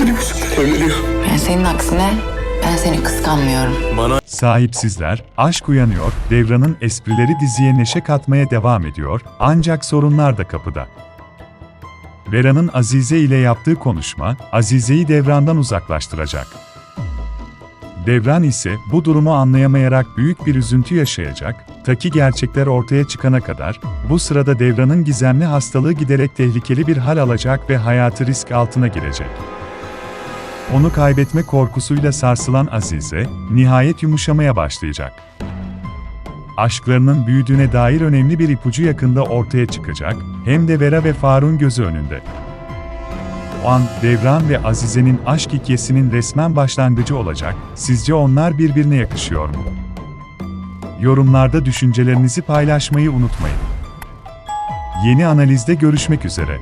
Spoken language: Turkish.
Benim yüzümden evleniyor. Ben senin aksine ben seni kıskanmıyorum. Bana Sahipsizler, aşk uyanıyor, Devran'ın esprileri diziye neşe katmaya devam ediyor, ancak sorunlar da kapıda. Vera'nın Azize ile yaptığı konuşma, Azize'yi Devran'dan uzaklaştıracak. Devran ise bu durumu anlayamayarak büyük bir üzüntü yaşayacak, ta ki gerçekler ortaya çıkana kadar, bu sırada Devran'ın gizemli hastalığı giderek tehlikeli bir hal alacak ve hayatı risk altına girecek. Onu kaybetme korkusuyla sarsılan Azize, nihayet yumuşamaya başlayacak. Aşklarının büyüdüğüne dair önemli bir ipucu yakında ortaya çıkacak, hem de Vera ve Faruk'un gözü önünde. O an Devran ve Azize'nin aşk hikayesinin resmen başlangıcı olacak, sizce onlar birbirine yakışıyor mu? Yorumlarda düşüncelerinizi paylaşmayı unutmayın. Yeni analizde görüşmek üzere.